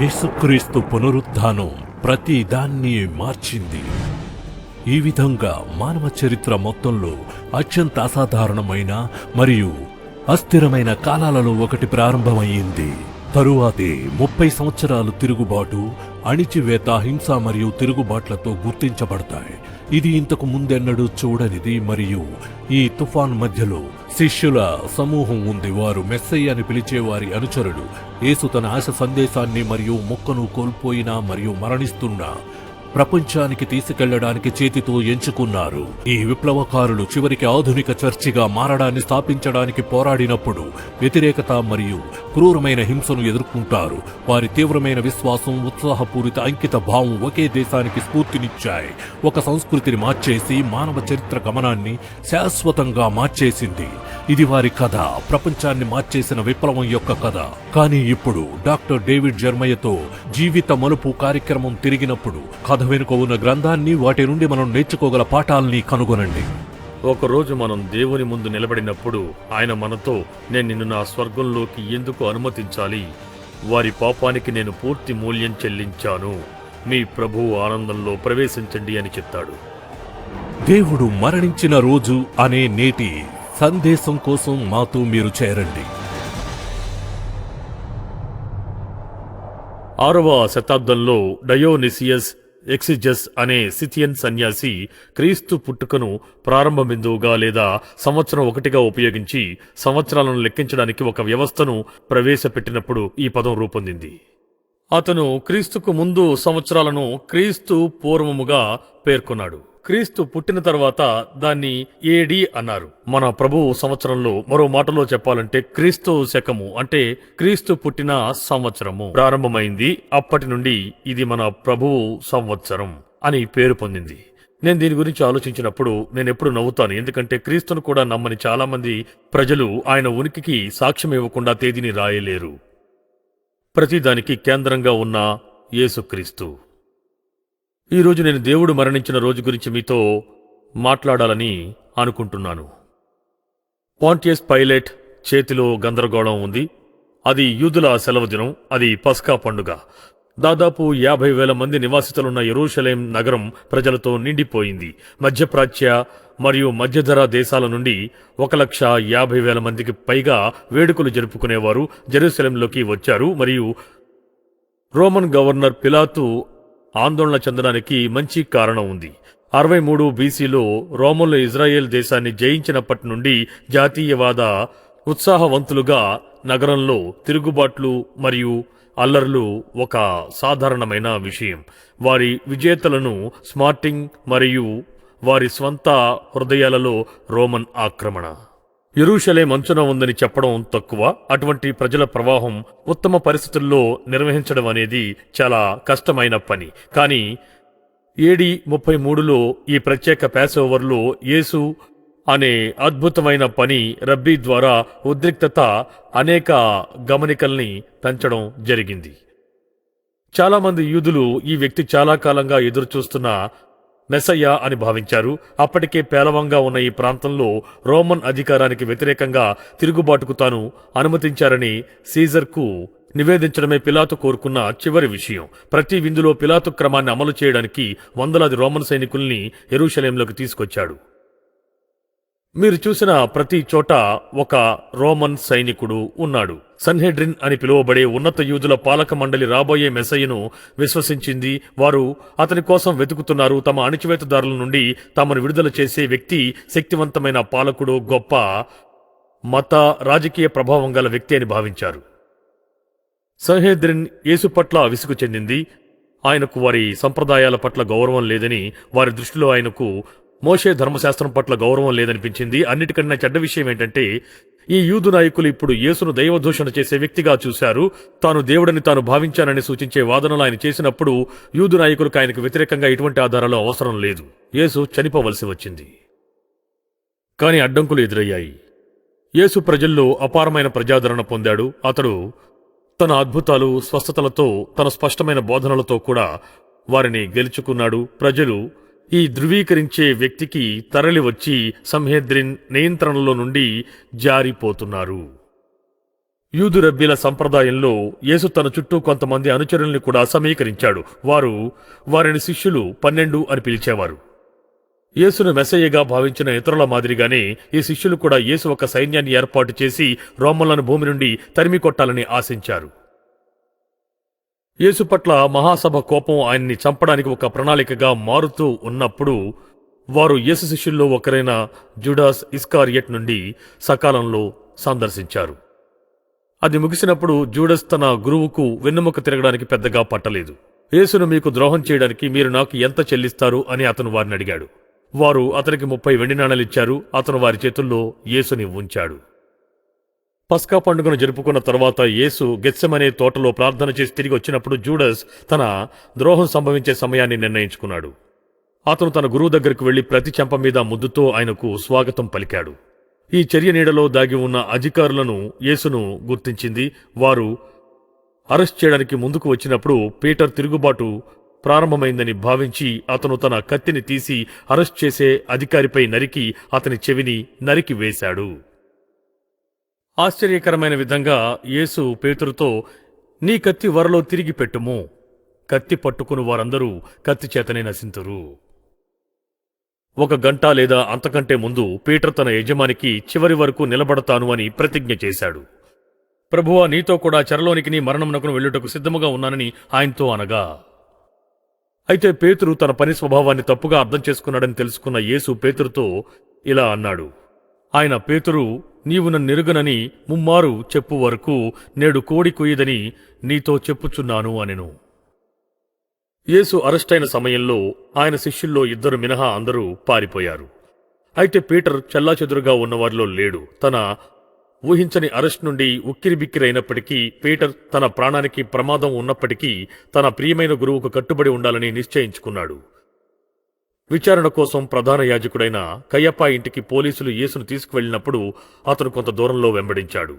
యేసుక్రీస్తు పునరుద్ధానం ప్రతి దాన్ని మార్చింది. ఈ విధంగా మానవ చరిత్ర మొత్తంలో అత్యంత అసాధారణమైన మరియు అస్థిరమైన కాలాలలో ఒకటి ప్రారంభమయ్యింది తరువాతే ముప్పై సంవత్సరాలు తిరుగుబాటు అణిచివేత హింస మరియు తిరుగుబాట్లతో గుర్తించబడతాయి. ఇది ఇంతకు ముందెన్నడూ చూడనిది మరియు ఈ తుఫాన్ మధ్యలో శిష్యుల సమూహం ఉంది. వారు మెస్సయ్య అని పిలిచే వారి యేసు తన ఆశ సందేశాన్ని మరియు మొక్కను కోల్పోయినా మరియు మరణిస్తున్నా ప్రపంచానికి తీసుకెళ్ళడానికి చేతితో ఎంచుకున్నారు. ఈ విప్లవకారులు చివరికి ఆధునిక చర్చిగా మారడాన్ని స్థాపించడానికి పోరాడినప్పుడు వ్యతిరేకత మరియు క్రూరమైన హింసను ఎదుర్కొంటారు. వారి తీవ్రమైన విశ్వాసం ఉత్సాహపూరిత అంకిత భావం ఒకే దేశానికి స్ఫూర్తినిచ్చాయి. ఒక సంస్కృతిని మార్చేసి మానవ చరిత్ర గమనాన్ని శాశ్వతంగా మార్చేసింది. ఇది వారి కథ. ప్రపంచాన్ని మార్చేసిన విప్లవం యొక్క కథ. కానీ ఇప్పుడు డాక్టర్ డేవిడ్ జర్మయ్యతో జీవిత మలుపు కార్యక్రమం తిరిగినప్పుడు కథ వెనుక ఉన్న గ్రంథాన్ని వాటి నుండి మనం నేర్చుకోగల పాఠాల్ని కనుగొనండి. ఒకరోజు మనం దేవుని ముందు నిలబడినప్పుడు ఆయన మనతో నేను నిన్ను నా స్వర్గంలోకి ఎందుకు అనుమతించాలి? వారి పాపానికి నేను పూర్తి మూల్యం చెల్లించాను. మీ ప్రభువు ఆనందంలో ప్రవేశించండి అని చెప్తాడు దేవుడు మరణించిన రోజు అనే నేటి సందేశం కోసం మాతో మీరు చేరండి. ఆరవ శతాబ్దంలో డయోనిసియస్ ఎక్సిజస్ అనే సిథియన్ సన్యాసి క్రీస్తు పుట్టుకను ప్రారంభ బిందువుగా లేదా సంవత్సరం ఒకటిగా ఉపయోగించి సంవత్సరాలను లెక్కించడానికి ఒక వ్యవస్థను ప్రవేశపెట్టినప్పుడు ఈ పదం రూపొందింది. అతను క్రీస్తుకు ముందు సంవత్సరాలను క్రీస్తు పూర్వముగా పేర్కొన్నాడు. క్రీస్తు పుట్టిన తర్వాత దాన్ని ఏడి అన్నారు. మన ప్రభువు సంవత్సరంలో మరో మాటలో చెప్పాలంటే క్రీస్తు శకము అంటే క్రీస్తు పుట్టిన సంవత్సరము. ప్రారంభమైంది అప్పటి నుండి ఇది మన ప్రభువు సంవత్సరం అని పేరు పొందింది. నేను దీని గురించి ఆలోచించినప్పుడు నేను ఎప్పుడు నవ్వుతాను ఎందుకంటే క్రీస్తును కూడా నమ్మని చాలా మంది ప్రజలు ఆయన ఉనికికి సాక్ష్యం ఇవ్వకుండా తేదీని రాయలేరు. ప్రతిదానికి కేంద్రంగా ఉన్న యేసుక్రీస్తు. ఈరోజు నేను దేవుడు మరణించిన రోజు గురించి మీతో మాట్లాడాలని అనుకుంటున్నాను. పాంటియస్ పైలట్ చేతిలో గందరగోళం ఉంది. అది యూదుల సెలవుదినం అది పస్కా పండుగ. దాదాపు యాభై వేల మంది నివాసితులున్న ఎరూషలేం నగరం ప్రజలతో నిండిపోయింది. మధ్యప్రాచ్య మరియు మధ్యధరా దేశాల నుండి ఒక లక్ష యాభై వేల మందికి పైగా వేడుకలు జరుపుకునేవారు. జెరూసలేంలోకి వచ్చారు. మరియు రోమన్ గవర్నర్ పిలాతు ఆందోళన చెందడానికి మంచి కారణం ఉంది. అరవై మూడు బీసీలో రోమన్లు ఇజ్రాయెల్ దేశాన్ని జయించినప్పటి నుండి జాతీయవాద ఉత్సాహవంతులుగా నగరంలో తిరుగుబాట్లు మరియు అల్లర్లు ఒక సాధారణమైన విషయం. వారి విజేతలను స్మార్టింగ్ మరియు వారి స్వంత హృదయాలలో రోమన్ ఆక్రమణ. ఎరూషలే మంచున ఉందని చెప్పడం తక్కువ. అటువంటి ప్రజల ప్రవాహం ఉత్తమ పరిస్థితుల్లో నిర్వహించడం అనేది చాలా కష్టమైన పని. కానీ ఏడి ముప్పై మూడులో ఈ ప్రత్యేక ప్యాసోవర్లో యేసు అనే అద్భుతమైన పని రబ్బీ ద్వారా ఉద్రిక్తత అనేక గమనికల్ని పెంచడం జరిగింది. చాలామంది యూదులు ఈ వ్యక్తి చాలా కాలంగా ఎదురుచూస్తున్న నెసయ్య అని భావించారు. అప్పటికే పేలవంగా ఉన్న ఈ ప్రాంతంలో రోమన్ అధికారానికి వ్యతిరేకంగా తిరుగుబాటుకు తాను అనుమతించారని సీజర్కు నివేదించడమే పిలాతు కోరుకున్న చివరి విషయం. ప్రతి విందులో పిలాతు క్రమాన్ని అమలు చేయడానికి వందలాది రోమన్ సైనికుల్ని ఎరుషలేంలోకి తీసుకొచ్చాడు. మీరు చూసిన ప్రతి చోట ఒక రోమన్ సైనికుడు ఉన్నాడు. సన్హెడ్రిన్ అని పిలువబడే ఉన్నత యూదుల పాలక మండలి రాబోయే మెసయ్యను విశ్వసించింది. వారు అతని కోసం వెతుకుతున్నారు. తమ అణిచివేతదారుల నుండి తమను విడుదల చేసే వ్యక్తి శక్తివంతమైన పాలకుడు గొప్ప మత రాజకీయ ప్రభావం గల వ్యక్తి అని భావించారు. సహేద్రిన్ యేసు పట్ల విసుగు చెందింది. ఆయనకు వారి సంప్రదాయాల పట్ల గౌరవం లేదని వారి దృష్టిలో ఆయనకు మోషే ధర్మశాస్త్రం పట్ల గౌరవం లేదనిపించింది. అన్నిటికన్నా చెడ్డ విషయం ఏంటంటే ఈ యూదు నాయకులు ఇప్పుడు యేసును దైవదూషణ చేసే వ్యక్తిగా చూశారు. తాను దేవుడని తాను భావించానని సూచించే వాదనలు ఆయన చేసినప్పుడు యూదు నాయకులకు ఆయనకు వ్యతిరేకంగా ఎటువంటి ఆధారాలు అవసరం లేదు. యేసు చనిపోవలసి వచ్చింది. కాని అడ్డంకులు ఎదురయ్యాయి. యేసు ప్రజల్లో అపారమైన ప్రజాదరణ పొందాడు. అతడు తన అద్భుతాలు స్వస్థతలతో తన స్పష్టమైన బోధనలతో కూడా వారిని గెలుచుకున్నాడు. ప్రజలు ఈ ధృవీకరించే వ్యక్తికి తరలి వచ్చి సంహేద్రిన్ నియంత్రణలో నుండి జారిపోతున్నారు. యూదు రబ్బీల సంప్రదాయంలో యేసు తన చుట్టూ కొంతమంది అనుచరుల్ని కూడా సమీకరించాడు. వారు వారిని శిష్యులు పన్నెండు అని పిలిచేవారు. యేసును మెసయ్యగా భావించిన ఇతరుల మాదిరిగానే ఈ శిష్యులు కూడా యేసు ఒక సైన్యాన్ని ఏర్పాటు చేసి రోమన్లను భూమి నుండి తరిమి కొట్టాలని ఆశించారు. యేసు పట్ల మహాసభ కోపం ఆయన్ని చంపడానికి ఒక ప్రణాళికగా మారుతూ ఉన్నప్పుడు వారు యేసు శిష్యుల్లో ఒకరైన జుడాస్ ఇస్కారియట్ నుండి సకాలంలో సందర్శించారు. అది ముగిసినప్పుడు జూడస్ తన గురువుకు వెన్నెముక తిరగడానికి పెద్దగా పట్టలేదు. యేసును మీకు ద్రోహం చేయడానికి మీరు నాకు ఎంత చెల్లిస్తారు అని అతను వారిని అడిగాడు. వారు అతనికి ముప్పై వెండి నాణాలిచ్చారు అతను వారి చేతుల్లో యేసుని ఉంచాడు. పస్కా పండుగను జరుపుకున్న తర్వాత యేసు గెత్సమనే తోటలో ప్రార్థన చేసి తిరిగి వచ్చినప్పుడు జూడస్ తన ద్రోహం సంభవించే సమయాన్ని నిర్ణయించుకున్నాడు. అతను తన గురువు దగ్గరకు వెళ్ళి ప్రతి చెంప మీద ముద్దుతో ఆయనకు స్వాగతం పలికాడు. ఈ చర్య నీడలో దాగి ఉన్న అధికారులను యేసును గుర్తించింది. వారు అరెస్ట్ చేయడానికి ముందుకు వచ్చినప్పుడు పీటర్ తిరుగుబాటు ప్రారంభమైందని భావించి అతను తన కత్తిని తీసి అరెస్ట్ చేసే అధికారిపై నరికి అతని చెవిని నరికి వేశాడు. ఆశ్చర్యకరమైన విధంగా యేసు పేతురుతో నీ కత్తి వరలో తిరిగి పెట్టుము. కత్తి పట్టుకుని వారందరూ కత్తి చేతనే నశింతురు. ఒక గంట లేదా అంతకంటే ముందు పీటర్ తన యజమానికి చివరి వరకు నిలబడతాను అని ప్రతిజ్ఞ చేశాడు. ప్రభువా నీతో కూడా చెరలోనికి నీ మరణమునకును వెళ్ళుటకు సిద్ధముగా ఉన్నానని ఆయనతో అనగా అయితే పేతురు తన పని స్వభావాన్ని తప్పుగా అర్థం చేసుకున్నాడని తెలుసుకున్న యేసు పేతురుతో ఇలా అన్నాడు. ఆయన పేతురు నీవు నన్నెరుగనని ముమ్మారు చెప్పు వరకు నేడు కోడి కొయ్యదని నీతో చెప్పుచున్నాను అనెను. యేసు అరెస్టైన సమయంలో ఆయన శిష్యుల్లో ఇద్దరు మినహా అందరూ పారిపోయారు. అయితే పీటర్ చెల్లాచెదురుగా ఉన్నవారిలో లేడు. తన ఊహించని అరెస్ట్ నుండి ఉక్కిరిబిక్కిరైనప్పటికీ పీటర్ తన ప్రాణానికి ప్రమాదం ఉన్నప్పటికీ తన ప్రియమైన గురువుకు కట్టుబడి ఉండాలని నిశ్చయించుకున్నాడు. విచారణ కోసం ప్రధాన యాజకుడైన కయ్యప్ప ఇంటికి పోలీసులు యేసును తీసుకువెళ్ళినప్పుడు అతను కొంత దూరంలో వెంబడించాడు.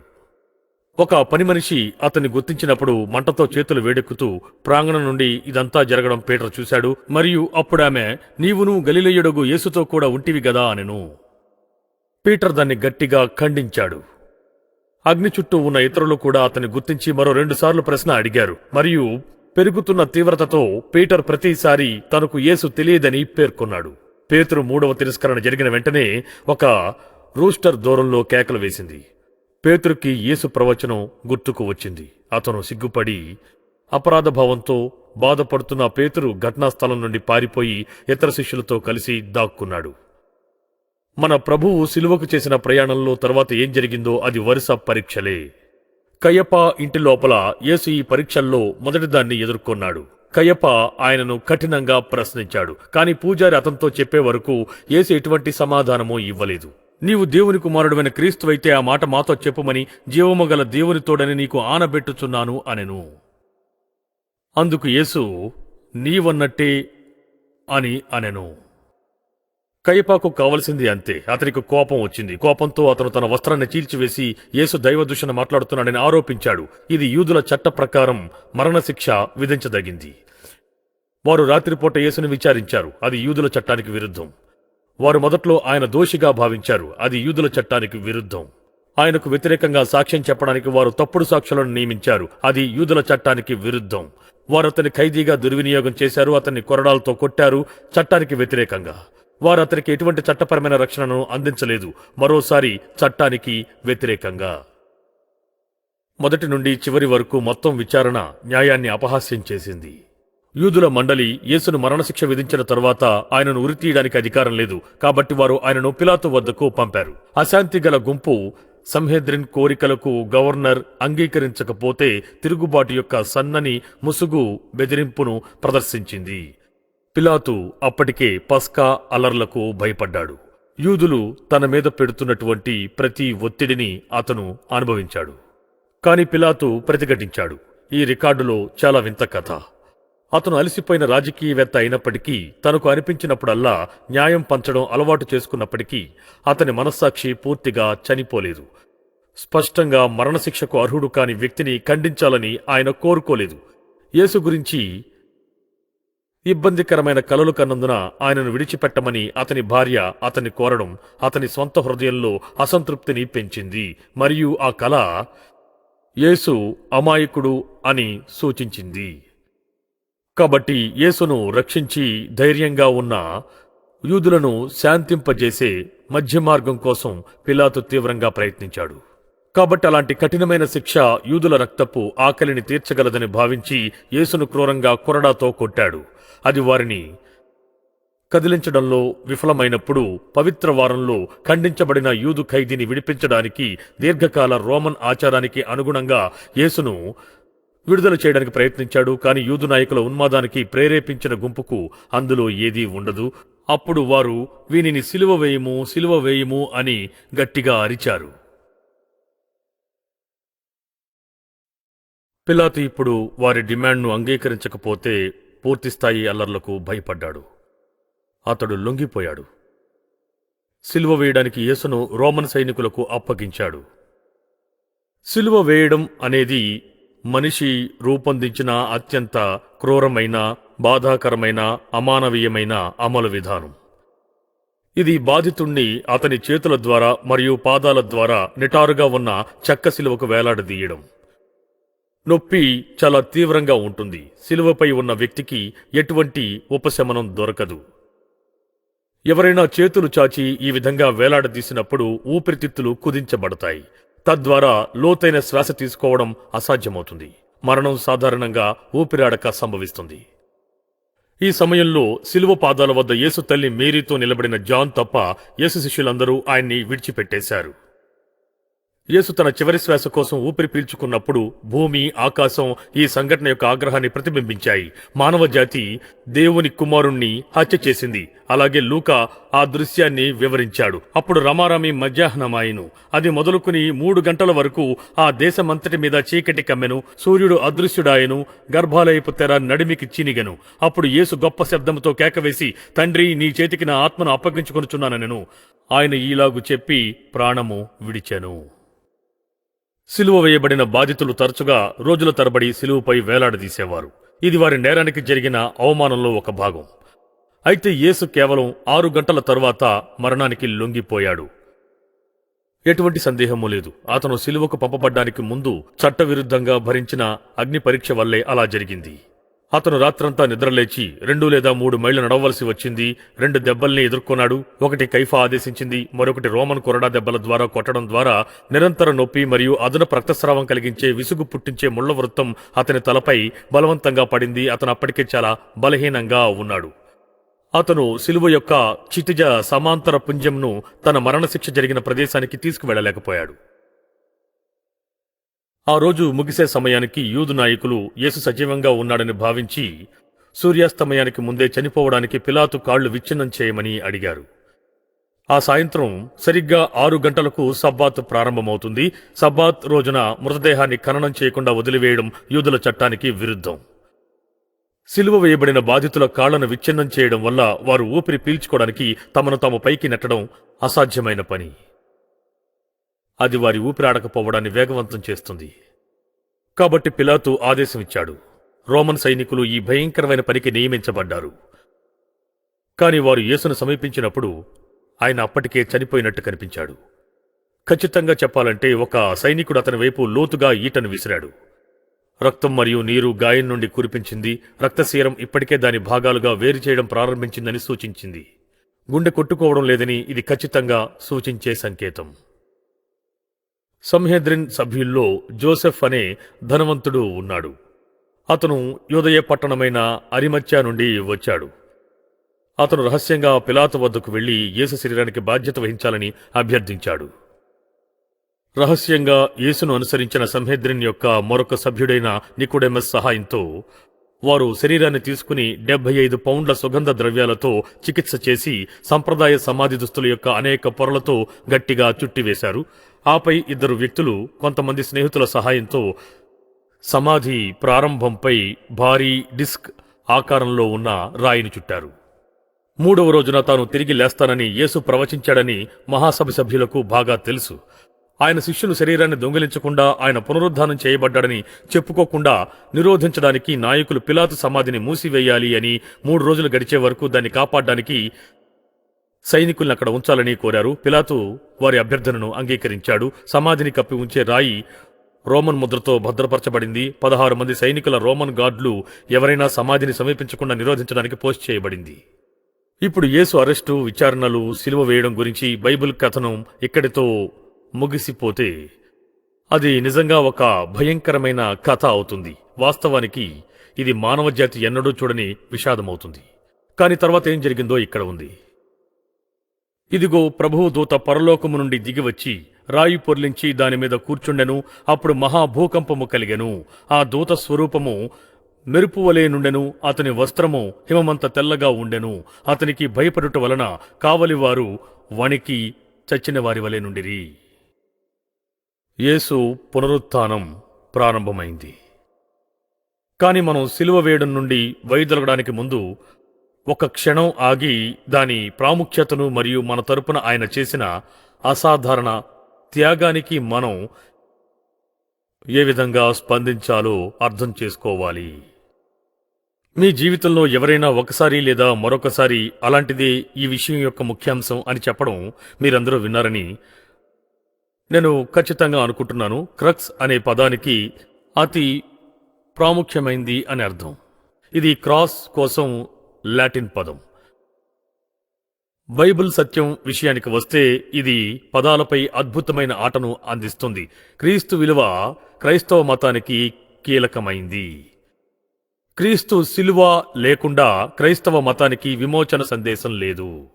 ఒక పని మనిషి అతన్ని గుర్తించినప్పుడు మంటతో చేతులు వేడెక్కుతూ ప్రాంగణం నుండి ఇదంతా జరగడం పీటర్ చూశాడు. మరియు అప్పుడామె నీవును గలిలయుడగు యేసుతో కూడా ఉంటివి గదా అనెను. పీటర్ దాన్ని గట్టిగా ఖండించాడు. అగ్ని చుట్టూ ఉన్న ఇతరులు కూడా అతన్ని గుర్తించి మరో రెండుసార్లు ప్రశ్న అడిగారు. మరియు పెరుగుతున్న తీవ్రతతో పీటర్ ప్రతిసారి తనకు యేసు తెలియదని పేర్కొన్నాడు. పేతురు మూడవ తిరస్కరణ జరిగిన వెంటనే ఒక రూస్టర్ దూరంలో కేకలు వేసింది. పేతురుకి యేసు ప్రవచనం గుర్తుకు వచ్చింది. అతను సిగ్గుపడి అపరాధ భావంతో బాధపడుతున్న పేతురు ఘటనాస్థలం నుండి పారిపోయి ఇతర శిష్యులతో కలిసి దాక్కున్నాడు. మన ప్రభువు సిలువకు చేసిన ప్రయాణంలో తర్వాత ఏం జరిగిందో అది వరుస పరీక్షలే. కయ్యప్ప ఇంటి లోపల యేసు ఈ పరీక్షల్లో మొదటిదాన్ని ఎదుర్కొన్నాడు. కయ్యప్ప ఆయనను కఠినంగా ప్రశ్నించాడు. కాని పూజారి అతనితో చెప్పే వరకు యేసు ఎటువంటి సమాధానమూ ఇవ్వలేదు. నీవు దేవుని కుమారుడమైన క్రీస్తువైతే ఆ మాట మాతో చెప్పుమని జీవము గల దేవుని తోడని నీకు ఆనబెట్టుచున్నాను అనెను. అందుకు యేసు నీవన్నట్టే అని అనెను. కయ్యపాకు కావలసింది అంతే. అతనికి కోపం వచ్చింది. కోపంతో అతను తన వస్త్రాన్ని చీల్చివేసి యేసు దైవదూషణ మాట్లాడుతున్నాడని ఆరోపించాడు. ఇది యూదుల చట్ట ప్రకారం మరణశిక్ష విధించదగింది. వారు రాత్రిపూట యేసుని విచారించారు. అది యూదుల చట్టానికి విరుద్ధం. వారు మొదట్లో ఆయన దోషిగా భావించారు. అది యూదుల చట్టానికి విరుద్ధం. ఆయనకు వ్యతిరేకంగా సాక్ష్యం చెప్పడానికి వారు తప్పుడు సాక్షులను నియమించారు. అది యూదుల చట్టానికి విరుద్ధం. వారు అతని ఖైదీగా దుర్వినియోగం చేశారు. అతన్ని కొరడాలతో కొట్టారు. చట్టానికి వ్యతిరేకంగా. వారు అతనికి ఎటువంటి చట్టపరమైన రక్షణను అందించలేదు. మరోసారి చట్టానికి వ్యతిరేకంగా. మొదటి నుండి చివరి వరకు మొత్తం విచారణ న్యాయాన్ని అపహాస్యం చేసింది. యూదుల మండలి యేసును మరణశిక్ష విధించిన తరువాత ఆయనను ఉరితీయడానికి అధికారం లేదు. కాబట్టి వారు ఆయనను పిలాతు వద్దకు పంపారు. అశాంతి గల గుంపు సంహెద్రిన్ కోరికలకు గవర్నర్ అంగీకరించకపోతే తిరుగుబాటు యొక్క సన్నని ముసుగు బెదిరింపును ప్రదర్శించింది. పిలాతు అప్పటికే పస్కా అలర్లకు భయపడ్డాడు. యూదులు తన మీద పెడుతున్నటువంటి ప్రతి ఒత్తిడిని అతను అనుభవించాడు. కాని పిలాతు ప్రతిఘటించాడు. ఈ రికార్డులో చాలా వింత కథ. అతను అలసిపోయిన రాజకీయవేత్త అయినప్పటికీ తనకు అనిపించినప్పుడల్లా న్యాయం పంచడం అలవాటు చేసుకున్నప్పటికీ అతని మనస్సాక్షి పూర్తిగా చనిపోలేదు. స్పష్టంగా మరణశిక్షకు అర్హుడు కాని వ్యక్తిని ఖండించాలని ఆయన కోరుకోలేదు. యేసు గురించి ఇబ్బందికరమైన కలలు కన్నందున ఆయనను విడిచిపెట్టమని అతని భార్య అతన్ని కోరడం అతని స్వంత హృదయంలో అసంతృప్తిని పెంచింది. మరియు ఆ కల యేసు అమాయకుడు అని సూచించింది. కాబట్టి యేసును రక్షించి ధైర్యంగా ఉన్న యూదులను శాంతింపజేసే మధ్య మార్గం కోసం పిలాతు తీవ్రంగా ప్రయత్నించాడు. కాబట్టి అలాంటి కఠినమైన శిక్ష యూదుల రక్తపు ఆకలిని తీర్చగలదని భావించి యేసును క్రూరంగా కొరడాతో కొట్టాడు. అది వారిని కదిలించడంలో విఫలమైనప్పుడు పవిత్ర వారంలో ఖండించబడిన యూదు ఖైదీని విడిపించడానికి దీర్ఘకాల రోమన్ ఆచారానికి అనుగుణంగా యేసును విడుదల చేయడానికి ప్రయత్నించాడు. కానీ యూదు నాయకుల ఉన్మాదానికి ప్రేరేపించిన గుంపుకు అందులో ఏదీ ఉండదు. అప్పుడు వారు వీనిని సిలువ వేయము సిలువ వేయము అని గట్టిగా అరిచారు. పిలాతు ఇప్పుడు వారి డిమాండ్ను అంగీకరించకపోతే పూర్తిస్థాయి అల్లర్లకు భయపడ్డాడు. అతడు లొంగిపోయాడు. సిలువ వేయడానికి యేసును రోమన్ సైనికులకు అప్పగించాడు. సిలువ వేయడం అనేది మనిషి రూపొందించిన అత్యంత క్రూరమైన బాధాకరమైన అమానవీయమైన అమలు విధానం. ఇది బాధితుణ్ణి అతని చేతుల ద్వారా మరియు పాదాల ద్వారా నిటారుగా ఉన్న చెక్క సిలువకు వేలాడదీయడం. నొప్పి చాలా తీవ్రంగా ఉంటుంది. సిలువపై ఉన్న వ్యక్తికి ఎటువంటి ఉపశమనం దొరకదు. ఎవరైనా చేతులు చాచి ఈ విధంగా వేలాడదీసినప్పుడు ఊపిరితిత్తులు కుదించబడతాయి. తద్వారా లోతైన శ్వాస తీసుకోవడం అసాధ్యమవుతుంది. మరణం సాధారణంగా ఊపిరాడక సంభవిస్తుంది. ఈ సమయంలో సిలువ పాదాల వద్ద యేసు తల్లి మేరీతో నిలబడిన జాన్ తప్ప యేసు శిష్యులందరూ ఆయన్ని విడిచిపెట్టేశారు. యేసు తన చివరి శ్వాస కోసం ఊపిరి పీల్చుకున్నప్పుడు భూమి ఆకాశం ఈ సంఘటన యొక్క ఆగ్రహాన్ని ప్రతిబింబించాయి. మానవ జాతి దేవుని కుమారుణ్ణి హత్య చేసింది. అలాగే లూకా ఆ దృశ్యాన్ని వివరించాడు. అప్పుడు రమారమి మధ్యాహ్నమాయను. అది మొదలుకుని మూడు గంటల వరకు ఆ దేశమంతటి మీద చీకటి కమ్మెను సూర్యుడు అదృశ్యుడాయను గర్భాలయపు తెర నడిమికి చీనిగను. అప్పుడు యేసు గొప్ప శబ్దంతో కేకవేసి తండ్రి నీ చేతికి నా ఆత్మను అప్పగించుకొనుచున్నానెను ఆయన ఈలాగు చెప్పి ప్రాణము విడిచెను. సిలువ వేయబడిన బాధితులు తరచుగా రోజుల తరబడి సిలువపై వేలాడదీసేవారు. ఇది వారి నేరానికి జరిగిన అవమానంలో ఒక భాగం. అయితే యేసు కేవలం ఆరు గంటల తరువాత మరణానికి లొంగిపోయాడు. ఎటువంటి సందేహమూ లేదు. అతను సిలువకు పంపబడ్డానికి ముందు చట్టవిరుద్ధంగా భరించిన అగ్ని పరీక్ష వల్లే అలా జరిగింది. అతను రాత్రంతా నిద్రలేచి రెండు లేదా మూడు మైళ్ళు నడవలసి వచ్చింది. రెండు దెబ్బల్ని ఎదుర్కొన్నాడు. ఒకటి కైఫా ఆదేశించింది. మరొకటి రోమన్ కొరడా దెబ్బల ద్వారా కొట్టడం ద్వారా నిరంతర నొప్పి మరియు అదనపు రక్తస్రావం కలిగించే విసుగు పుట్టించే ముళ్ళ వృత్తం అతని తలపై బలవంతంగా పడింది. అతను అప్పటికే చాలా బలహీనంగా ఉన్నాడు. అతను సిలువ యొక్క చితిజ సమాంతర పుంజంను తన మరణశిక్ష జరిగిన ప్రదేశానికి తీసుకువెళ్ళలేకపోయాడు ఆ రోజు ముగిసే సమయానికి యూదు నాయకులు యేసు సజీవంగా ఉన్నాడని భావించి సూర్యాస్తమయానికి ముందే చనిపోవడానికి పిలాతు కాళ్ళు విచ్ఛిన్నం చేయమని అడిగారు. ఆ సాయంత్రం సరిగ్గా ఆరు గంటలకు సబ్బాత్ ప్రారంభమవుతుంది. సబ్బాత్ రోజున మృతదేహాన్ని ఖననం చేయకుండా వదిలివేయడం యూదుల చట్టానికి విరుద్ధం. సిలువ వేయబడిన బాధితుల కాళ్ళను విచ్ఛిన్నం చేయడం వల్ల వారు ఊపిరి పీల్చుకోవడానికి తమను తాము పైకి నెట్టడం అసాధ్యమైన పని. అది వారి ఊపిరాడకపోవడాన్ని వేగవంతం చేస్తుంది. కాబట్టి పిలాతు ఆదేశమిచ్చాడు. రోమన్ సైనికులు ఈ భయంకరమైన పనికి నియమించబడ్డారు. కాని వారు యేసును సమీపించినప్పుడు ఆయన అప్పటికే చనిపోయినట్టు కనిపించాడు. ఖచ్చితంగా చెప్పాలంటే ఒక సైనికుడు అతని వైపు లోతుగా ఈటను విసిరాడు. రక్తం మరియు నీరు గాయం నుండి కురిపించింది. రక్తశీరం ఇప్పటికే దాని భాగాలుగా వేరు చేయడం ప్రారంభించిందని సూచించింది. గుండె కొట్టుకోవడం లేదని ఇది ఖచ్చితంగా సూచించే సంకేతం. సంహెద్రిన్ సభ్యుల్లో జోసెఫ్ అనే ధనవంతుడు ఉన్నాడు. అతను యోదయ పట్టణమైన అరిమత్య నుండి వచ్చాడు. అతను రహస్యంగా పిలాతు వద్దకు వెళ్ళి యేసు శరీరానికి బాధ్యత వహించాలని అభ్యర్థించాడు. రహస్యంగా యేసును అనుసరించిన సంహెద్రిన్ యొక్క మరొక సభ్యుడైన నికోడెమస్ సహాయంతో వారు శరీరాన్ని తీసుకుని డెబ్బై ఐదు పౌండ్ల సుగంధ ద్రవ్యాలతో చికిత్స చేసి సంప్రదాయ సమాధి దుస్తుల యొక్క అనేక పొరలతో గట్టిగా చుట్టివేశారు. ఆపై ఇద్దరు వ్యక్తులు కొంతమంది స్నేహితుల సహాయంతో సమాధి ప్రారంభంపై భారీ డిస్క్ ఆకారంలో ఉన్న రాయిని చుట్టారు. మూడవ రోజున తాను తిరిగి లేస్తానని యేసు ప్రవచించాడని మహాసభ సభ్యులకు బాగా తెలుసు. ఆయన శిష్యులు శరీరాన్ని దొంగిలించకుండా ఆయన పునరుద్ధానం చేయబడ్డాడని చెప్పుకోకుండా నిరోధించడానికి నాయకులు పిలాతు సమాధిని మూసివేయాలి అని మూడు రోజులు గడిచే వరకు దాన్ని కాపాడడానికి సైనికుల్ని అక్కడ ఉంచాలని కోరారు. పిలాతు వారి అభ్యర్థనను అంగీకరించాడు. సమాధిని కప్పి ఉంచే రాయి రోమన్ ముద్రతో భద్రపరచబడింది. పదహారు మంది సైనికుల రోమన్ గార్డులు ఎవరైనా సమాధిని సమీపించకుండా నిరోధించడానికి పోస్ట్ చేయబడింది. ఇప్పుడు యేసు అరెస్టు విచారణలు సిలువ వేయడం గురించి బైబిల్ కథనం ఇక్కడితో ముగిసిపోతే అది నిజంగా ఒక భయంకరమైన కథ అవుతుంది. వాస్తవానికి ఇది మానవజాతి ఎన్నడూ చూడని విషాదమవుతుంది. కానీ తర్వాత ఏం జరిగిందో ఇక్కడ ఉంది. ఇదిగో ప్రభువు దూత పరలోకము నుండి దిగివచ్చి రాయి పొర్లించి దాని మీద కూర్చుండెను అప్పుడు మహాభూకంపము కలిగెను. ఆ దూత స్వరూపము మెరుపు వలె నుండెను అతని వస్త్రము హిమమంత తెల్లగా ఉండెను. అతనికి భయపడుట వలన కావలివారు వణికి చచ్చిన వారి వలె నుండిరి. యేసు పునరుత్నం ప్రారంభమైంది. కాని మనం సిలువ వేయడం నుండి వైదొలగడానికి ముందు ఒక క్షణం ఆగి దాని ప్రాముఖ్యతను మరియు మన తరపున ఆయన చేసిన అసాధారణ త్యాగానికి మనం ఏ విధంగా స్పందించాలో అర్థం చేసుకోవాలి. మీ జీవితంలో ఎవరైనా ఒకసారి లేదా మరొకసారి అలాంటిదే ఈ విషయం యొక్క ముఖ్యాంశం అని చెప్పడం మీరందరూ విన్నారని నేను ఖచ్చితంగా అనుకుంటున్నాను. క్రక్స్ అనే పదానికి అతి ప్రాముఖ్యమైంది అని అర్థం. ఇది క్రాస్ కోసం లాటిన్ పదం. బైబిల్ సత్యం విషయానికి వస్తే ఇది పదాలపై అద్భుతమైన ఆటను అందిస్తుంది. క్రీస్తు విలువ క్రైస్తవ మతానికి కీలకమైంది. క్రీస్తు సిలువ లేకుండా క్రైస్తవ మతానికి విమోచన సందేశం లేదు.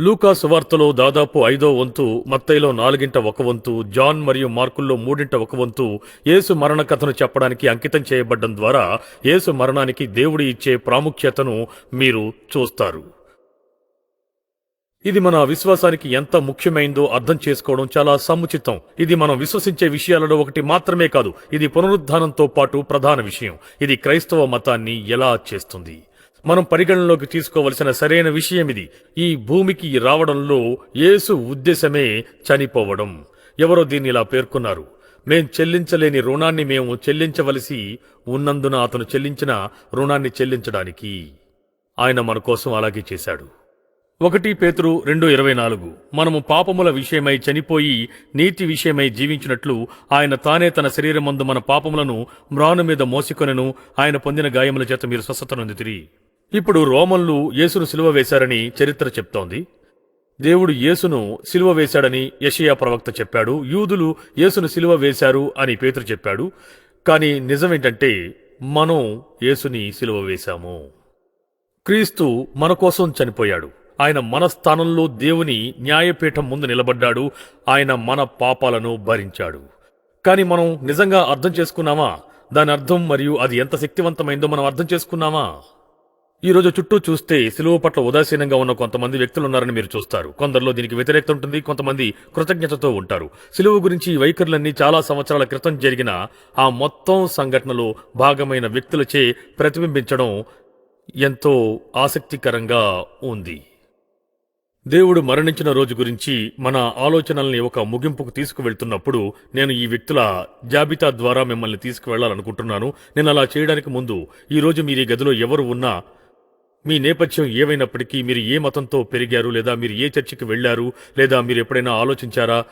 లూకా సువార్తలో దాదాపు ఐదో వంతు మత్తైలో నాలుగింట ఒక వంతు జాన్ మరియు మార్కుల్లో మూడింట ఒక వంతు యేసు మరణ కథను చెప్పడానికి అంకితం చేయబడ్డం ద్వారా యేసు మరణానికి దేవుడి ఇచ్చే ప్రాముఖ్యతను మీరు చూస్తారు. ఇది మన విశ్వాసానికి ఎంత ముఖ్యమైందో అర్థం చేసుకోవడం చాలా సముచితం. ఇది మనం విశ్వసించే విషయాలలో ఒకటి మాత్రమే కాదు ఇది పునరుద్ధానంతో పాటు ప్రధాన విషయం. ఇది క్రైస్తవ మతాన్ని ఎలా చేస్తుంది? మనం పరిగణనలోకి తీసుకోవలసిన సరైన విషయం ఇది ఈ భూమికి రావడంలో యేసు ఉద్దేశమే చనిపోవడం. ఎవరో దీన్ని ఇలా పేర్కొన్నారు. మేం చెల్లించలేని రుణాన్ని మేము చెల్లించవలసి ఉన్నందున అతను చెల్లించిన రుణాన్ని చెల్లించడానికి ఆయన మన కోసం అలాగే చేశాడు. ఒకటి పేతురు రెండు ఇరవై నాలుగు. మనము పాపముల విషయమై చనిపోయి నీతి విషయమై జీవించినట్లు ఆయన తానే తన శరీరమందు మన పాపములను మ్రాను మీద మోసికొనెను. ఆయన పొందిన గాయముల చేత మీరు స్వస్థత నొందితిరి. ఇప్పుడు రోమన్లు యేసును సిలువ వేశారని చరిత్ర చెప్తోంది. దేవుడు యేసును సిలువ వేశాడని యెషయా ప్రవక్త చెప్పాడు. యూదులు యేసును సిలువ వేశారు అని పేతురు చెప్పాడు. కానీ నిజమేంటంటే మనం యేసుని సిలువ వేశాము. క్రీస్తు మన కోసం చనిపోయాడు. ఆయన మన స్థానంలో దేవుని న్యాయపీఠం ముందు నిలబడ్డాడు. ఆయన మన పాపాలను భరించాడు. కానీ మనం నిజంగా అర్థం చేసుకున్నామా? దాని అర్థం మరియు అది ఎంత శక్తివంతమైందో మనం అర్థం చేసుకున్నామా? ఈ రోజు చుట్టూ చూస్తే సిలువ పట్ల ఉదాసీనంగా ఉన్న కొంతమంది వ్యక్తులు ఉన్నారని మీరు చూస్తారు. కొందరిలో దీనికి వ్యతిరేకత ఉంటుంది కొంతమంది కృతజ్ఞతతో ఉంటారు. సిలువు గురించి ఈ వైఖరులన్నీ చాలా సంవత్సరాల క్రితం జరిగిన ఆ మొత్తం సంఘటనలో భాగమైన వ్యక్తులచే ప్రతిబింబించడం ఎంతో ఆసక్తికరంగా ఉంది. దేవుడు మరణించిన రోజు గురించి మన ఆలోచనల్ని ఒక ముగింపుకు తీసుకువెళ్తున్నప్పుడు నేను ఈ వ్యక్తుల జాబితా ద్వారా మిమ్మల్ని తీసుకువెళ్ళాలనుకుంటున్నాను. నేను అలా చేయడానికి ముందు ఈ రోజు మీరు ఈ గదిలో ఎవరు ఉన్నా మీ నేపథ్యం ఏవైనప్పటికీ మీరు ఏ మతంతో పెరిగారు లేదా మీరు ఏ చర్చికి వెళ్ళారు లేదా మీరు ఎప్పుడైనా ఆలోచించారా?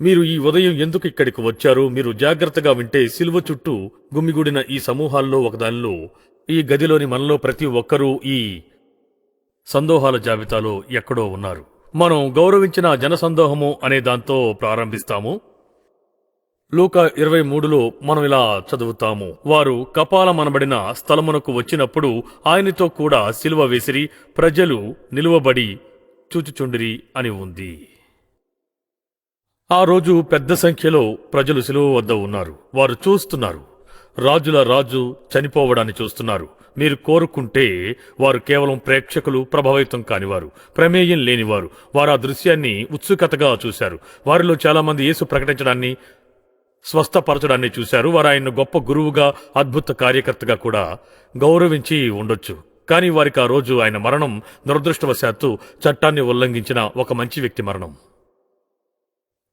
మీరు ఈ ఉదయం ఎందుకు ఇక్కడికి వచ్చారు? మీరు జాగ్రత్తగా వింటే సిల్వ చుట్టూ గుమ్మిగూడిన ఈ సమూహాల్లో ఒకదానిలో ఈ గదిలోని మనలో ప్రతి ఒక్కరూ ఈ సందోహాల జాబితాలో ఎక్కడో ఉన్నారు. మనం గౌరవించిన జనసందోహము అనే దాంతో ప్రారంభిస్తాము. లూక ఇరవై మూడులో మనం ఇలా చదువుతాము. వారు కపాలమనబడిన స్థలమునకు వచ్చినప్పుడు ఆయనతో కూడా సిలువ వేసిరి ప్రజలు నిలువబడి చూచుచుండిరి అని ఉంది. ఆ రోజు పెద్ద సంఖ్యలో ప్రజలు సిలువ వద్ద ఉన్నారు. వారు చూస్తున్నారు. రాజుల రాజు చనిపోవడాన్ని చూస్తున్నారు. మీరు కోరుకుంటే వారు కేవలం ప్రేక్షకులు ప్రభావితం కానివారు ప్రమేయం లేనివారు. వారు ఆ దృశ్యాన్ని ఉత్సుకతగా చూశారు. వారిలో చాలామంది యేసు ప్రకటించడాన్ని స్వస్థపరచడాన్ని చూశారు. వారు ఆయన్ను గొప్ప గురువుగా అద్భుత కార్యకర్తగా కూడా గౌరవించి ఉండొచ్చు. కానీ వారికి ఆ రోజు ఆయన మరణం దురదృష్టవశాత్తు చట్టాన్ని ఉల్లంఘించిన ఒక మంచి వ్యక్తి మరణం.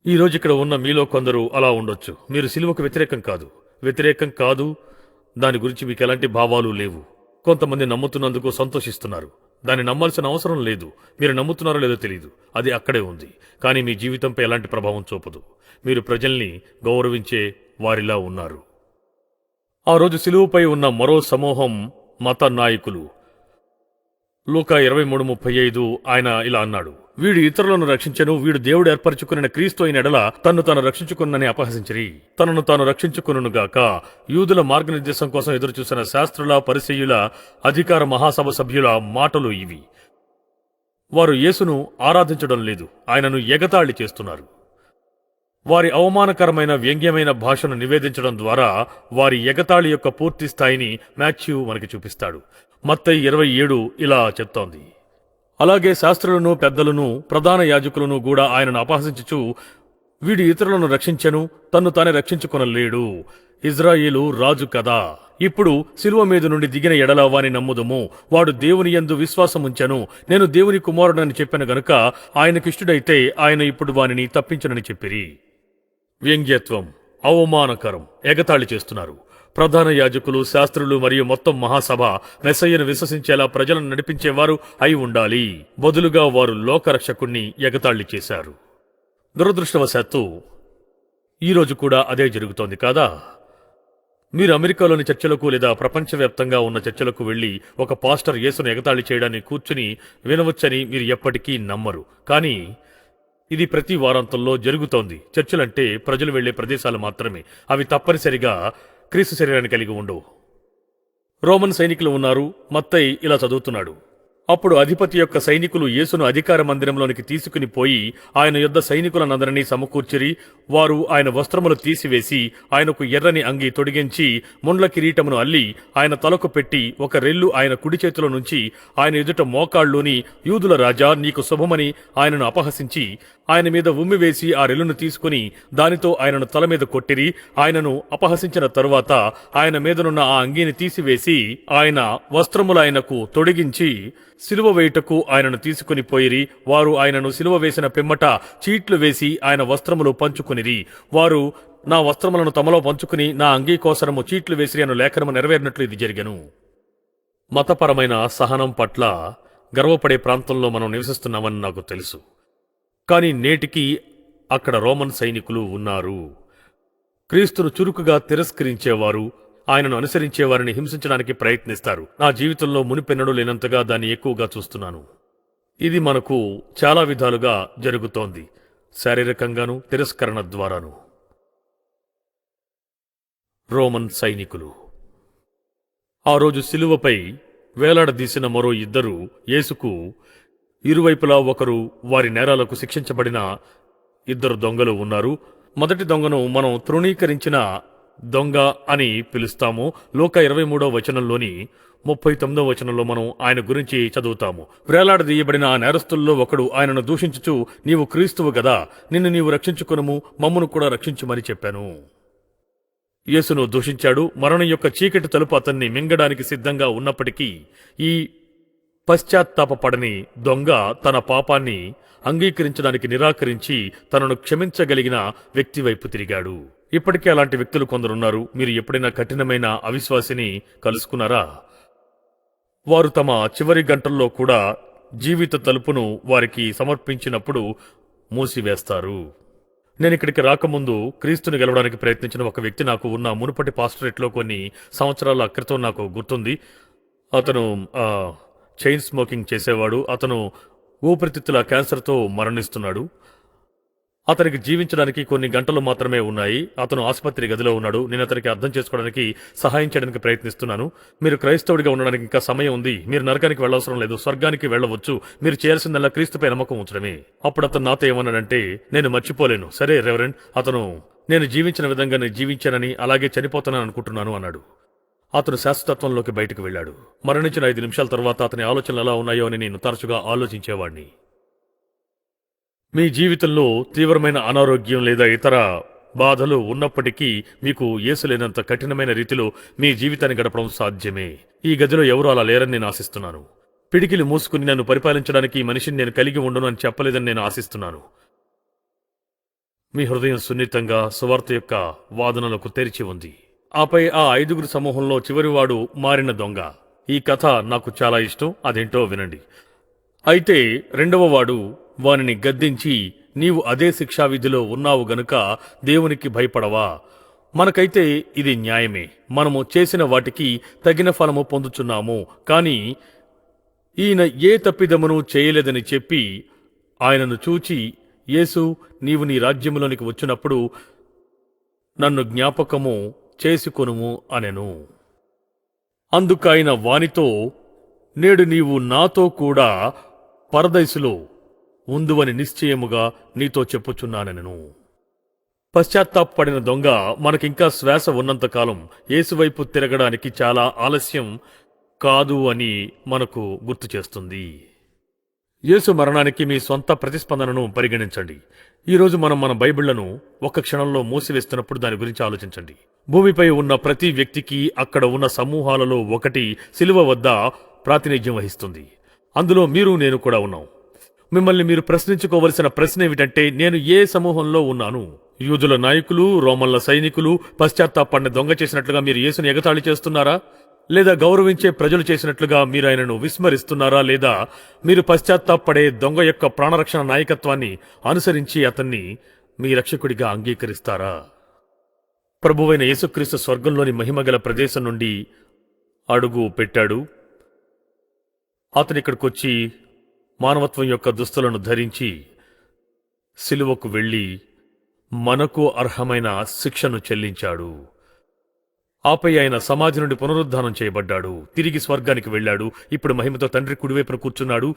ఈ రోజు ఇక్కడ ఉన్న మీలో కొందరు అలా ఉండొచ్చు. మీరు సిలువకు వ్యతిరేకం కాదు. వ్యతిరేకం కాదు. దాని గురించి మీకు ఎలాంటి భావాలు లేవు. కొంతమంది నమ్ముతున్నందుకు సంతోషిస్తున్నారు. దాన్ని నమ్మాల్సిన అవసరం లేదు. మీరు నమ్ముతున్నారో లేదో తెలియదు అది అక్కడే ఉంది. కానీ మీ జీవితంపై ఎలాంటి ప్రభావం చూపదు. మీరు ప్రజల్ని గౌరవించే వారిలా ఉన్నారు. ఆ రోజు సిలువుపై ఉన్న మరో సమూహం మత నాయకులు. లూకా ఇరవై మూడు ముప్పై ఐదు ఆయన ఇలా అన్నాడు. వీడు ఇతరులను రక్షించను వీడు దేవుడు ఏర్పరచుకున్న క్రీస్తు అయిన ఎడల తన్ను తాను రక్షించుకున్నని అపహసించిరి. తనను తాను రక్షించుకును గాక. యూదుల మార్గనిర్దేశం కోసం ఎదురుచూసిన శాస్త్రుల పరిచయుల అధికార మహాసభ సభ్యుల మాటలు ఇవి. వారు యేసును ఆరాధించడం లేదు ఆయనను ఎగతాళి చేస్తున్నారు. వారి అవమానకరమైన వ్యంగ్యమైన భాషను నివేదించడం ద్వారా వారి ఎగతాళి యొక్క పూర్తి స్థాయిని మాథ్యూ మనకి చూపిస్తాడు. మత్తయి ఇరవై ఏడు ఇలా చెప్తోంది. అలాగే శాస్త్రులను పెద్దలను ప్రధాన యాజకులను కూడా ఆయనను అపహసించుచు వీడు ఇతరులను రక్షించెను తన్ను తానే రక్షించుకొనలేడు. ఇజ్రాయేలు రాజు కదా. ఇప్పుడు శిలువ మీద నుండి దిగిన ఎడల వాని నమ్ముదము. వాడు దేవుని యందు విశ్వాసముంచెను. నేను దేవుని కుమారుడని చెప్పాను గనుక ఆయనకిష్టుడైతే ఆయన ఇప్పుడు వానిని తప్పించనని చెప్పిరి. వ్యంగ్యత్వం అవమానకరం ఎగతాళి చేస్తున్నారు. ప్రధాన యాజకులు శాస్త్రులు మరియు మొత్తం మహాసభ మెస్సయ్యను విశ్వసించేలా ప్రజలను నడిపించేవారు అయి ఉండాలి. బదులుగా వారు లోకరక్షకుణ్ణి ఎగతాళి చేశారు. దురదృష్టవశాత్తు ఈరోజు కూడా అదే జరుగుతోంది కాదా? మీరు అమెరికాలోని చర్చలకు లేదా ప్రపంచవ్యాప్తంగా ఉన్న చర్చలకు వెళ్ళి ఒక పాస్టర్ యేసును ఎగతాళి చేయడాన్ని కూర్చుని వినవచ్చని మీరు ఎప్పటికీ నమ్మరు. కానీ ఇది ప్రతి వారాంతంలో జరుగుతోంది. చర్చలంటే ప్రజలు వెళ్ళే ప్రదేశాలు మాత్రమే. అవి తప్పనిసరిగా క్రీస్తు శరీరాన్ని కలిగి ఉండవు రోమన్ సైనికులు ఉన్నారు మత్తై ఇలా చదువుతున్నాడు. అప్పుడు అధిపతి యొక్క సైనికులు యేసును అధికార మందిరంలోనికి తీసుకుని పోయి ఆయన యుద్ధ సైనికులనందరినీ సమకూర్చిరి వారు ఆయన వస్త్రములు తీసివేసి ఆయనకు ఎర్రని అంగి తొడిగించి ముండ్ల కిరీటమును అల్లి ఆయన తలకు పెట్టి ఒక రెల్లు ఆయన కుడి చేతిలో నుంచి ఆయన ఎదుట మోకాళ్ళుని యూదుల రాజా నీకు శుభమని ఆయనను అపహసించి ఆయన మీద ఉమ్మివేసి ఆ రెల్లును తీసుకుని దానితో ఆయనను తల మీద కొట్టిరి. ఆయనను అపహసించిన తరువాత ఆయన మీదనున్న ఆ అంగీని తీసివేసి ఆయన వస్త్రములు ఆయనకు తొడిగించి సిలువ వేయుటకు ఆయనను తీసుకుని పోయిరి. వారు ఆయనను సిలువ వేసిన పిమ్మట చీట్లు వేసి ఆయన వస్త్రములు పంచుకునిరి. వారు నా వస్త్రములను తమలో పంచుకుని నా అంగీ కోసరము చీట్లు వేసిరి అను లేఖనము నెరవేరినట్లు ఇది జరిగను. మతపరమైన సహనం పట్ల గర్వపడే ప్రాంతంలో మనం నివసిస్తున్నామని నాకు తెలుసు. కానీ నేటికి అక్కడ రోమన్ సైనికులు ఉన్నారు. క్రీస్తును చురుకుగా తిరస్కరించేవారు ఆయనను అనుసరించేవారిని హింసించడానికి ప్రయత్నిస్తారు. నా జీవితంలో మునిపెన్నడూ లేనంతగా దాన్ని ఎక్కువగా చూస్తున్నాను. ఇది మనకు చాలా విధాలుగా జరుగుతోంది శారీరకంగాను తిరస్కరణ ద్వారాను. రోమన్ సైనికులు. ఆ రోజు శిలువపై వేలాడదీసిన మరో ఇద్దరు యేసుకు ఇరువైపులా ఒకరు వారి నేరాలకు శిక్షించబడిన ఇద్దరు దొంగలు ఉన్నారు. మొదటి దొంగను మనం తృణీకరించిన దొంగ అని పిలుస్తాము. లోక ఇరవై మూడో వచనంలోని ముప్పై తొమ్మిదో వచనంలో మనం ఆయన గురించి చదువుతాము. వేలాడదీయబడిన ఆ నేరస్తుల్లో ఒకడు ఆయనను దూషించుచు నీవు క్రీస్తువు గదా నిన్ను నీవు రక్షించుకునము మమ్మను కూడా రక్షించుమని చెప్పాను. యేసును దూషించాడు. మరణం యొక్క చీకటి తలుపు అతన్ని మింగడానికి సిద్ధంగా ఉన్నప్పటికీ ఈ పశ్చాత్తాపపడని దొంగ తన పాపాన్ని అంగీకరించడానికి నిరాకరించి తనను క్షమించగలిగిన వ్యక్తి వైపు తిరిగాడు. ఇప్పటికే అలాంటి వ్యక్తులు కొందరున్నారు. మీరు ఎప్పుడైనా కఠినమైన అవిశ్వాసిని కలుసుకున్నారా? వారు తమ చివరి గంటల్లో కూడా జీవిత తలుపును వారికి సమర్పించినప్పుడు మూసివేస్తారు. నేను ఇక్కడికి రాకముందు క్రీస్తుని గెలవడానికి ప్రయత్నించిన ఒక వ్యక్తి నాకు ఉన్న మునుపటి పాస్టరేట్లో కొన్ని సంవత్సరాల క్రితం నాకు గుర్తుంది. అతను చైన్ స్మోకింగ్ చేసేవాడు. అతను ఊపిరితిత్తుల క్యాన్సర్తో మరణిస్తున్నాడు. అతనికి జీవించడానికి కొన్ని గంటలు మాత్రమే ఉన్నాయి. అతను ఆసుపత్రి గదిలో ఉన్నాడు. నేను అతనికి అర్థం చేసుకోవడానికి సహాయం చేయడానికి ప్రయత్నిస్తున్నాను. మీరు క్రైస్తవుడిగా ఉండడానికి ఇంకా సమయం ఉంది. మీరు నరకానికి వెళ్ళవసరం లేదు. స్వర్గానికి వెళ్ళవచ్చు. మీరు చేయాల్సిందల్లా క్రీస్తుపై నమ్మకం ఉంచడమే. అప్పుడు అతను నాతో ఏమన్నాడంటే నేను మర్చిపోలేను. సరే రెవరెండ్ అతను నేను జీవించిన విధంగా నేను జీవించానని అలాగే చనిపోతానని అనుకుంటున్నాను అన్నాడు. అతను శాశ్వతత్వంలోకి బయటకు వెళ్ళాడు. మరణించిన ఐదు నిమిషాల తర్వాత అతని ఆలోచనలు ఎలా ఉన్నాయో అని నేను తరచుగా ఆలోచించేవాడిని మీ జీవితంలో తీవ్రమైన అనారోగ్యం లేదా ఇతర బాధలు ఉన్నప్పటికీ మీకు ఏసులేనంత కఠినమైన రీతిలో మీ జీవితాన్ని గడపడం సాధ్యమే. ఈ గదిలో ఎవరు అలా లేరని నేను ఆశిస్తున్నాను. పిడికిలు మూసుకుని నన్ను పరిపాలించడానికి ఈ మనిషిని నేను కలిగి ఉండను అని చెప్పలేదని నేను ఆశిస్తున్నాను. మీ హృదయం సున్నితంగా సువార్త యొక్క వాదనలకు తెరిచి ఉంది. ఆపై ఆ ఐదుగురు సమూహంలో చివరివాడు మారిన దొంగ. ఈ కథ నాకు చాలా ఇష్టం అదేంటో వినండి. అయితే రెండవ వాడు వానిని గద్దించి నీవు అదే శిక్షా విధిలో ఉన్నావు గనుక దేవునికి భయపడవా? మనకైతే ఇది న్యాయమే. మనము చేసిన వాటికి తగిన ఫలము పొందుచున్నాము. కాని ఈయన ఏ తప్పిదమును చేయలేదని చెప్పి ఆయనను చూచి యేసు నీవు నీ రాజ్యములోనికి వచ్చినప్పుడు నన్ను జ్ఞాపకము చేసుకొనుము అనెను. అందుకైన వానితో నేడు నీవు నాతో కూడా పరదైసులో ఉందువని నిశ్చయముగా నీతో చెప్పుచున్నానెను పశ్చాత్తాపడిన దొంగ మనకింకా శ్వాస ఉన్నంతకాలం ఏసువైపు తిరగడానికి చాలా ఆలస్యం కాదు అని మనకు గుర్తు చేస్తుంది. యేసు మరణానికి మీ సొంత ప్రతిస్పందనను పరిగణించండి. ఈరోజు మనం మన బైబిళ్ళను ఒక్క క్షణంలో మూసివేస్తున్నప్పుడు దాని గురించి ఆలోచించండి. భూమిపై ఉన్న ప్రతి వ్యక్తికి అక్కడ ఉన్న సమూహాలలో ఒకటి సిలువ వద్ద ప్రాతినిధ్యం వహిస్తుంది. అందులో మీరు నేను కూడా ఉన్నాం. మిమ్మల్ని మీరు ప్రశ్నించుకోవలసిన ప్రశ్న ఏమిటంటే నేను ఏ సమూహంలో ఉన్నాను? యూదుల నాయకులు రోమన్ల సైనికులు పశ్చాత్తాపాన్ని దొంగ చేసినట్లుగా మీరు యేసుని ఎగతాళి చేస్తున్నారా? లేదా గౌరవించే ప్రజలు చేసినట్లుగా మీరు ఆయనను విస్మరిస్తున్నారా లేదా మీరు పశ్చాత్తాపడే దొంగ యొక్క ప్రాణరక్షణ నాయకత్వాన్ని అనుసరించి అతన్ని మీ రక్షకుడిగా అంగీకరిస్తారా? ప్రభువైన యేసుక్రీస్తు స్వర్గంలోని మహిమగల ప్రదేశం నుండి అడుగు పెట్టాడు. అతను ఇక్కడికొచ్చి మానవత్వం యొక్క దుస్తులను ధరించి సిలువకు వెళ్ళి మనకు అర్హమైన శిక్షను చెల్లించాడు. ఆపై ఆయన సమాధి నుండి పునరుద్ధానం చేయబడ్డాడు. తిరిగి స్వర్గానికి వెళ్ళాడు. ఇప్పుడు మహిమతో తండ్రి కుడివైపున కూర్చున్నాడు.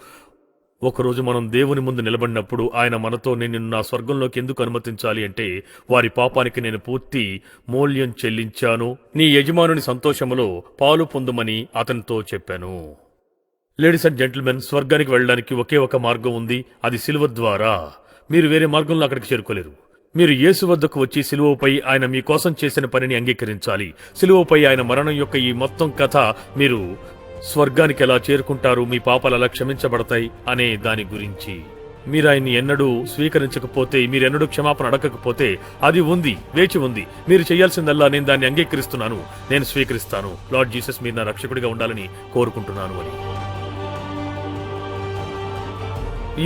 ఒకరోజు మనం దేవుని ముందు నిలబడినప్పుడు ఆయన మనతో నేను నిన్ను నా స్వర్గంలోకి ఎందుకు అనుమతించాలి? అంటే వారి పాపానికి నేను పూర్తి మూల్యం చెల్లించాను. నీ యజమానుని సంతోషములో పాలు పొందుమని అతనితో చెప్పాను. లేడీస్ అండ్ జెంటిల్మెన్ స్వర్గానికి వెళ్ళడానికి ఒకే ఒక మార్గం ఉంది. అది సిలువ ద్వారా. మీరు వేరే మార్గంలో అక్కడికి చేరుకోలేరు. మీరు యేసు వద్దకు వచ్చి సిలువపై ఆయన మీ కోసం చేసిన పనిని అంగీకరించాలి. సిలువపై ఆయన మరణం యొక్క ఈ మొత్తం కథ మీరు స్వర్గానికి ఎలా చేరుకుంటారు మీ పాపాలు ఎలా క్షమించబడతాయి అనే దాని గురించి. మీరు ఆయన్ని ఎన్నడూ స్వీకరించకపోతే మీరెన్నడూ క్షమాపణ అడగకపోతే అది ఉంది వేచి ఉంది. మీరు చేయాల్సిందల్లా నేను దాన్ని అంగీకరిస్తున్నాను నేను స్వీకరిస్తాను. లార్డ్ జీసస్ మీరు నా రక్షకుడిగా ఉండాలని కోరుకుంటున్నాను అని.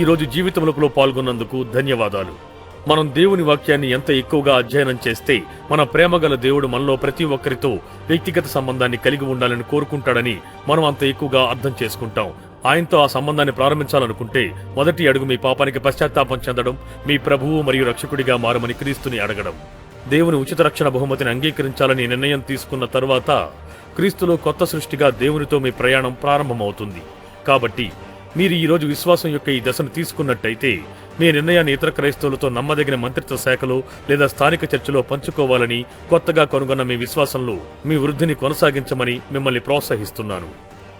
ఈరోజు జీవితములకులో పాల్గొన్నందుకు ధన్యవాదాలు. మనం దేవుని వాక్యాన్ని ఎంత ఎక్కువగా అధ్యయనం చేస్తే మన ప్రేమగల దేవుడు మనలో ప్రతి ఒక్కరితో వ్యక్తిగత సంబంధాన్ని కలిగి ఉండాలని కోరుకుంటాడని మనం అంత ఎక్కువగా అర్థం చేసుకుంటాం. ఆయనతో ఆ సంబంధాన్ని ప్రారంభించాలనుకుంటే మొదటి అడుగు మీ పాపానికి పశ్చాత్తాపం చెందడం మీ ప్రభువు మరియు రక్షకుడిగా మారమని క్రీస్తుని అడగడం. దేవుని ఉచిత రక్షణ బహుమతిని అంగీకరించాలని నిర్ణయం తీసుకున్న తరువాత క్రీస్తులో కొత్త సృష్టిగా దేవునితో మీ ప్రయాణం ప్రారంభమవుతుంది. కాబట్టి మీరు ఈ రోజు విశ్వాసం యొక్క ఈ దశను తీసుకున్నట్టయితే మీ నిర్ణయాన్ని ఇతర క్రైస్తవులతో నమ్మదగిన మంత్రిత్వ శాఖలో లేదా స్థానిక చర్చిలో పంచుకోవాలని కొత్తగా కనుగొన్న మీ విశ్వాసంలో మీ వృద్ధిని కొనసాగించమని మిమ్మల్ని ప్రోత్సహిస్తున్నాను.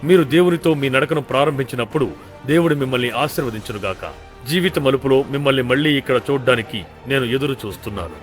మీరు దేవునితో మీ నడకను ప్రారంభించినప్పుడు దేవుడు మిమ్మల్ని ఆశీర్వదించునుగాక. జీవిత మలుపులో మిమ్మల్ని మళ్ళీ ఇక్కడ చూడ్డానికి నేను ఎదురు చూస్తున్నాను